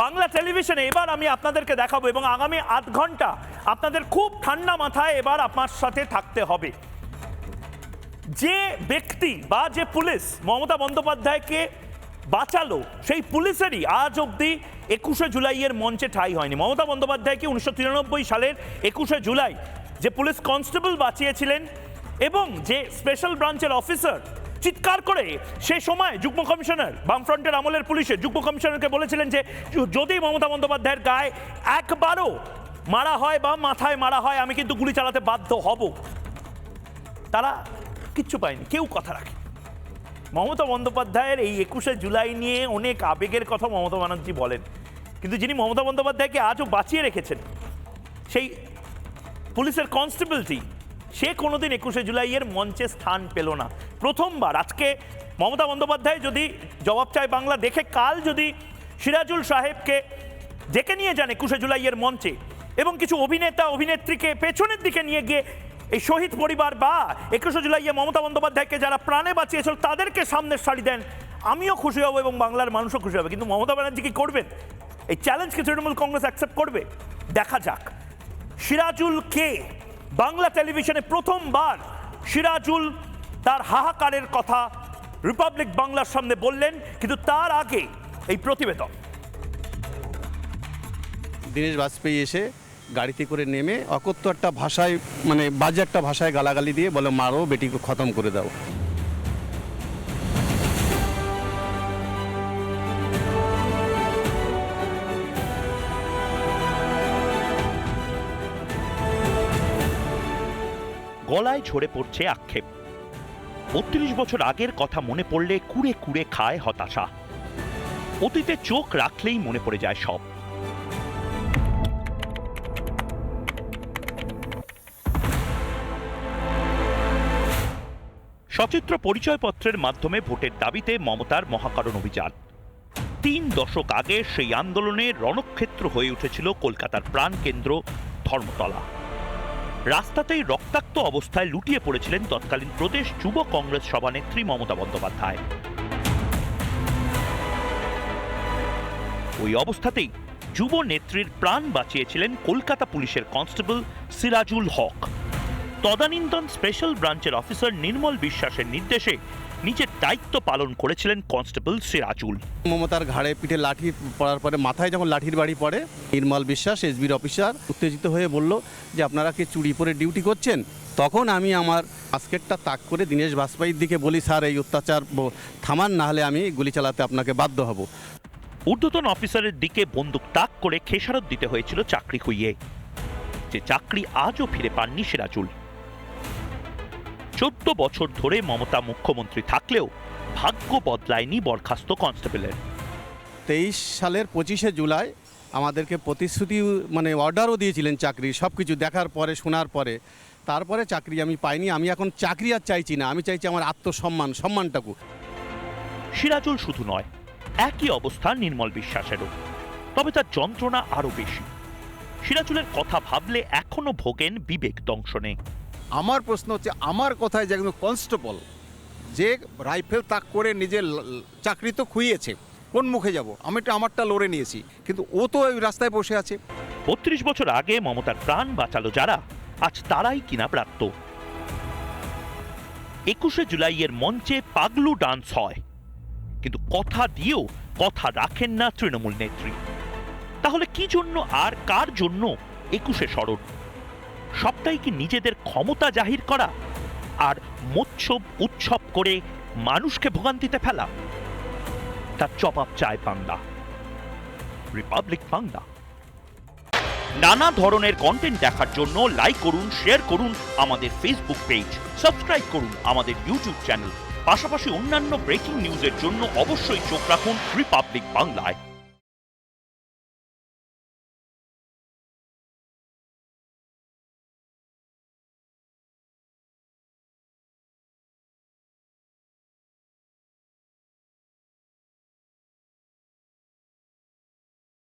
বাংলা টেলিভিশনে এবার আমি আপনাদেরকে দেখাবো এবং আগামী আধ ঘণ্টা আপনাদের খুব ঠান্ডা মাথায় এবার আপনার সাথে থাকতে হবে। যে ব্যক্তি বা যে পুলিশ মমতা বন্দ্যোপাধ্যায়কে বাঁচালো, সেই পুলিশেরই আজ অবধি একুশে জুলাইয়ের মঞ্চে ঠাই হয়নি। মমতা বন্দ্যোপাধ্যায়কে উনিশশো তিরানব্বই সালের একুশে জুলাই যে পুলিশ কনস্টেবল বাঁচিয়েছিলেন এবং যে স্পেশাল ব্রাঞ্চের অফিসার চিৎকার করে সে সময় যুগ্ম কমিশনার, বামফ্রন্টের আমলের পুলিশে যুগ্ম কমিশনারকে বলেছিলেন যে যদি মমতা বন্দ্যোপাধ্যায়ের গায়ে একবারও মারা হয় বা মাথায় মারা হয়, আমি কিন্তু গুলি চালাতে বাধ্য হব। তারা কিচ্ছু পায়নি, কেউ কথা রাখে মমতা বন্দ্যোপাধ্যায়ের এই একুশে জুলাই নিয়ে অনেক আবেগের কথা মমতা ব্যানার্জি বলেন। কিন্তু যিনি মমতা বন্দ্যোপাধ্যায়কে আজও বাঁচিয়ে রেখেছেন, সেই পুলিশের কনস্টেবলটি সে কোনোদিন একুশে জুলাইয়ের মঞ্চে স্থান পেল না। প্রথমবার, আজকে মমতা বন্দ্যোপাধ্যায় যদি জবাব চায় বাংলা, দেখে কাল যদি সিরাজুল সাহেবকে ডেকে নিয়ে যান একুশে জুলাইয়ের মঞ্চে এবং কিছু অভিনেতা, অভিনেত্রীকে পেছনের দিকে নিয়ে গিয়ে এই শহীদ পরিবার বা একুশে জুলাইয়ে মমতা বন্দ্যোপাধ্যায়কে যারা প্রাণে বাঁচিয়েছিল, তাদেরকে সামনের সারি দেন, আমিও খুশি হব এবং বাংলার মানুষও খুশি হবে। কিন্তু মমতা ব্যানার্জি কি করবেন? এই চ্যালেঞ্জকে তৃণমূল কংগ্রেস অ্যাকসেপ্ট করবে? দেখা যাক। সিরাজুল কে বাংলা টেলিভিশনে প্রথমবার সিরাজুল তার হাহাকারের কথা রিপাবলিক বাংলার সামনে বললেন, কিন্তু তার আগে এই প্রতিবেদন। দীনেশ বাজপেয়ী এসে গাড়িতে করে নেমে অকথ্য একটা ভাষায় মানে বাজে একটা ভাষায় গালাগালি দিয়ে বলে, মারো, বেটিকে খতম করে দাও। গলায় ঝরে পড়ছে আক্ষেপ। বত্রিশ বছর আগের কথা মনে পড়লে কুড়ে কুড়ে খায় হতাশা। অতীতে চোখ রাখলেই মনে পড়ে যায় সব। সচিত্র পরিচয়পত্রের মাধ্যমে ভোটের দাবিতে মমতার মহাকরণ অভিযান। তিন দশক আগে সেই আন্দোলনে রণক্ষেত্র হয়ে উঠেছিল কলকাতার প্রাণকেন্দ্র ধর্মতলা। রাস্তাতেই রক্তাক্ত অবস্থায় লুটিয়ে পড়েছিলেন তৎকালীন প্রদেশ যুব কংগ্রেস সভানেত্রী মমতা বন্দ্যোপাধ্যায়। ওই অবস্থাতেই যুব নেত্রীর প্রাণ বাঁচিয়েছিলেন কলকাতা পুলিশের কনস্টেবল সিরাজুল হক। তদানীন্তন স্পেশাল ব্রাঞ্চের অফিসার নির্মল বিশ্বাসের নির্দেশে নিজের দায়িত্ব পালন করেছিলেন কনস্টেবল সিরাজুল। মমতার ঘাড়ে পিঠে লাঠি পড়ার পরে মাথায় যখন লাঠির বাড়ি পড়ে নির্মল বিশ্বাস এসবির অফিসার উত্তেজিত হয়ে বলল যে আপনারা কি চুরি পরে ডিউটি করছেন? তখন আমি আমার বাস্কেটটা তাক করে দীনেশ বাজপেয়ীর দিকে বলি স্যার এই অত্যাচার থামান না হলে আমি গুলি চালাতে আপনাকে বাধ্য হব। ঊর্ধ্বতন অফিসারের দিকে বন্দুক তাক করে খেসারত দিতে হয়েছিল চাকরি খুইয়ে যে চাকরি আজও ফিরে পাননি সিরাজুল। চোদ্দ বছর ধরে মমতা মুখ্যমন্ত্রী থাকলেও ভাগ্য বদলায়নি বরখাস্ত কনস্টেবলের। তেইশ সালের পঁচিশে জুলাই আমাদেরকে প্রতিশ্রুতি মানে অর্ডারও দিয়েছিলেন চাকরি সব কিছু দেখার পরে শোনার পরে। তারপরে চাকরি আমি পাইনি আমি এখন চাকরি আর চাইছি না আমি চাইছি আমার আত্মসম্মান সম্মানটাকু। সিরাজুল শুধু নয় একই অবস্থা নির্মল বিশ্বাসেরও। তবে তার যন্ত্রণা আরও বেশি। সিরাজুলের কথা ভাবলে এখনও ভোগেন বিবেক দংশনে। আমার প্রশ্ন হচ্ছে, আমার কথায় যে একজন কনস্টেবল যে রাইফেল তাক করে নিজের চাকরি তো খুইয়েছে, কোন মুখে যাব? আমি তো আমারটা লড়ে নিয়েছি, কিন্তু ও তো ওই রাস্তায় বসে আছে। বত্রিশ বছর আগে মমতার প্রাণ বাঁচালো যারা, আজ তারাই কিনা প্রাপ্ত। একুশে জুলাইয়ের মঞ্চে পাগলু ডান্স হয়, কিন্তু কথা দিয়েও কথা রাখেন না তৃণমূল নেত্রী। তাহলে কি জন্য আর কার জন্য একুশে স্মরণ সবটাই কি নিজেদের ক্ষমতা জাহির করা? আর মোৎসব উৎসব করে মানুষকে ভোগান্তিতে ফেলা? তার জবাব চায় বাংলা। রিপাবলিক বাংলা। নানা ধরনের কন্টেন্ট দেখার জন্য লাইক করুন শেয়ার করুন আমাদের ফেসবুক পেজ সাবস্ক্রাইব করুন আমাদের ইউটিউব চ্যানেল পাশাপাশি অন্যান্য ব্রেকিং নিউজের জন্য অবশ্যই চোখ রাখুন রিপাবলিক বাংলায়।